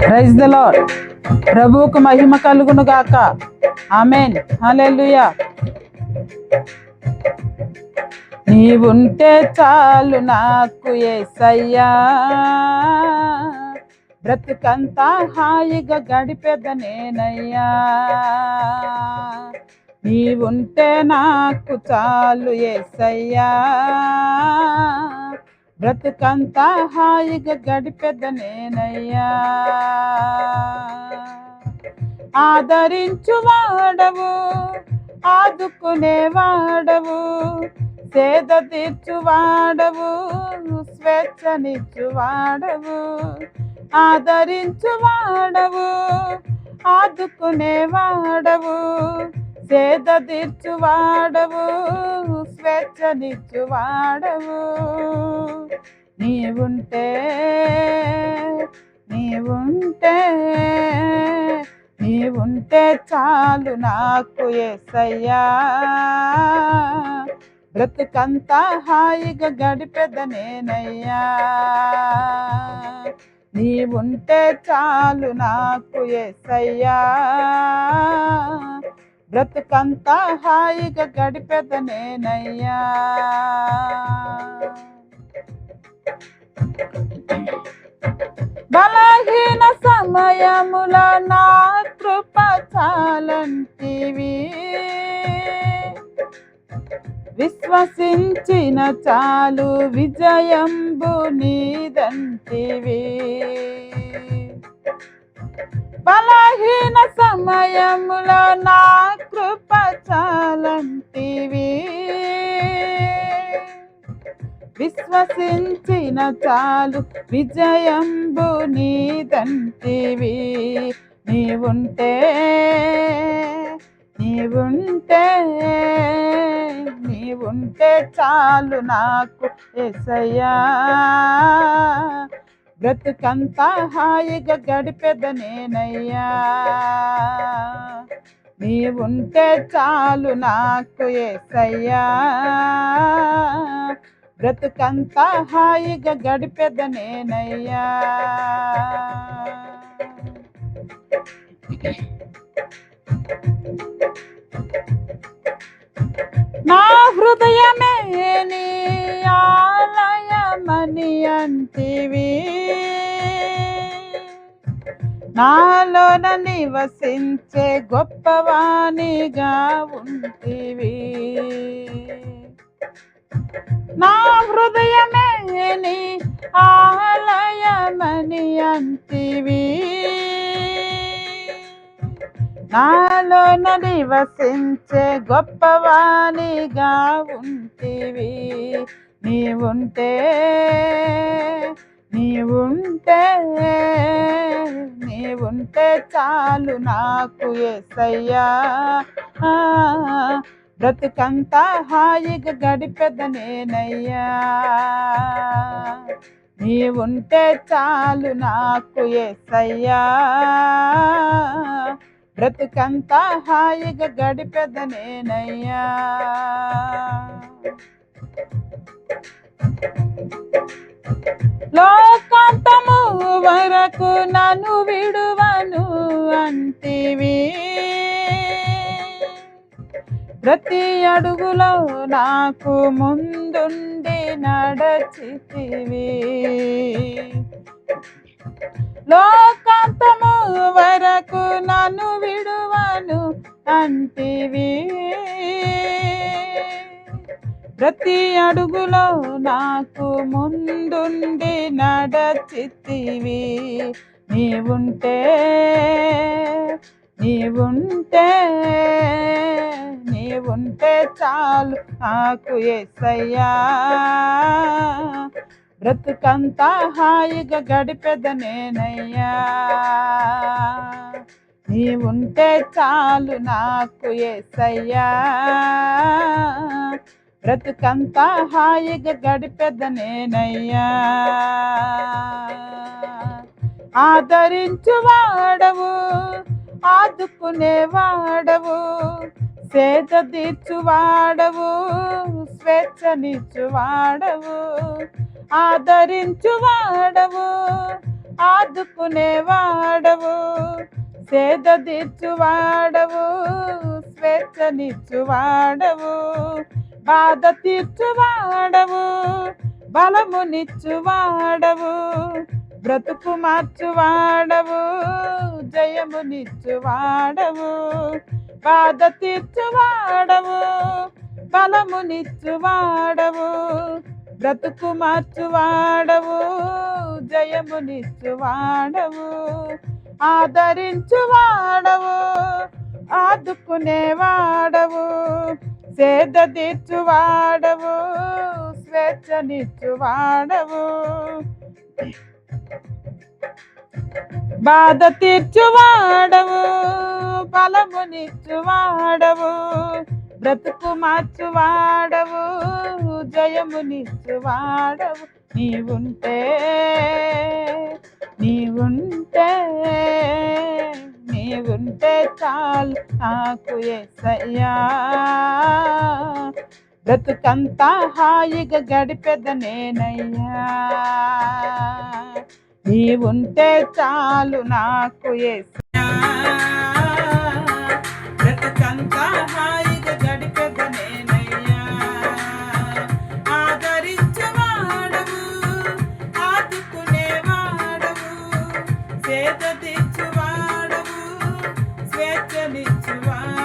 Praise the lord ప్రభువుకు మహిమ కలుగును గాక. ఆమెన్ హల్లెలూయా నీవుంటే చాలు నాకు ఏసయ్యా. బ్రతుకంతా హాయిగా గడిపెద నేనయ్యా. నీవుంటే నాకు చాలు ఏసయ్యా. బ్రతుకంతా హాయిగా గడిపెద నేనయ్యా. ఆదరించు వాడవు ఆదుకునే సేద తీర్చువాడవు స్వేచ్ఛనిచ్చువాడవు స్వేచ్ఛనిచ్చు వాడవు. ఆదరించు వాడవు ఆదుకునే సేద తీర్చువాడవు స్వేచ్ఛనిచ్చువాడవు వాడవు. నీవుంటే నీవుంటే నీవుంటే చాలు నాకు ఎసయ్యా బ్రతుకంతా హాయిగా గడిపెద నేనయ్యా. నీవుంటే చాలు నాకు ఎసయ్యా బ్రతుకంతా హాయిగా గడిపెద నేనయ్యా. బలహీన సమయముల నా కృప చాలంటివి. విశ్వసించిన చాలు విజయంబు నీదంటివి. బలహీన సమయముల నా కృప చాలంటివి. విశ్వసించిన చాలు విజయంబు నీదంటివి. నీవుంటే నీవుంటే నీవుంటే చాలు నాకు ఎసయ్యా బ్రతుకంతా హాయిగా గడిపెద నేనయ్యా. నీవుంటే చాలు నాకు ఏసయ్యా. బ్రతుకంతా హాయిగా గడిపెద నేనయ్యా. నా హృదయమే నీ ఆలయమని అంటివి. నాలోన నివసించే గొప్పవాణిగా ఉంటివి. నా హృదయమే నీ ఆలయమని అంటివి. నాలో నివసించే గొప్పవాణిగా ఉంటివి. నీవుంటే నీవుంటే నీవుంటే చాలు నాకు ఎసయ్యా బ్రతుకంతా హాయిగా గడిపెద నేనయ్యా. నీవుంటే చాలు నాకు ఎసయ్యా బ్రతుకంతా హాయిగా గడిపెద నేనయ్యా. లోకాంతము వరకు నన్ను విడువను అంట ప్రతి అడుగులో నాకు ముందుండి నడచితివి. లోకాంతము వరకు నన్ను విడువను అంటివి. ప్రతి అడుగులో నాకు ముందుండి నడచితివి. నీవుంటే నీవుంటే నీవుంటే చాలు నాకు ఎసయ్యా బ్రతుకంతా హాయిగా గడిపెద నేనయ్యా. నీవుంటే చాలు నాకు ఎసయ్యా బ్రతుకంతా హాయిగా గడిపెద నేనయ్యా. ఆదరించు వాడవు ఆదుకునే వాడవు సేద తీర్చువాడవు స్వేచ్ఛనిచ్చువాడవు ఆదరించువాడవు వాడవు వాడవు ఆదుకునేవాడవు సేద తీర్చువాడవు స్వేచ్ఛనిచ్చువాడవు బాధ తీర్చువాడవు బలమునిచ్చువాడవు. బ్రతుకు మార్చువాడవు జయమునిచ్చువాడవు బాధ తీర్చువాడవు బలమునిచ్చువాడవు బ్రతుకు మార్చువాడవు జయమునిచ్చువాడవు ఆదరించువాడవు ఆదుకునేవాడవు. సేద తీర్చువాడవు స్వేచ్ఛనిచ్చువాడవు బాధ తీర్చువాడవు బలమునిచ్చువాడవు బ్రతుకు మార్చువాడవు జయమునిచ్చువాడవు నీవుంటే నీవుంటే నీవుంటే చాలు నాకు ఎసయ్యా బ్రతుకంతా హాయిగా గడిపెద నేనయ్యా. నీవుంటే చాలు నాకు ఎసయ్యా బ్రతుకంతా తెచ్చువాడవు స్వేచ్ఛనిచ్చువాడవు.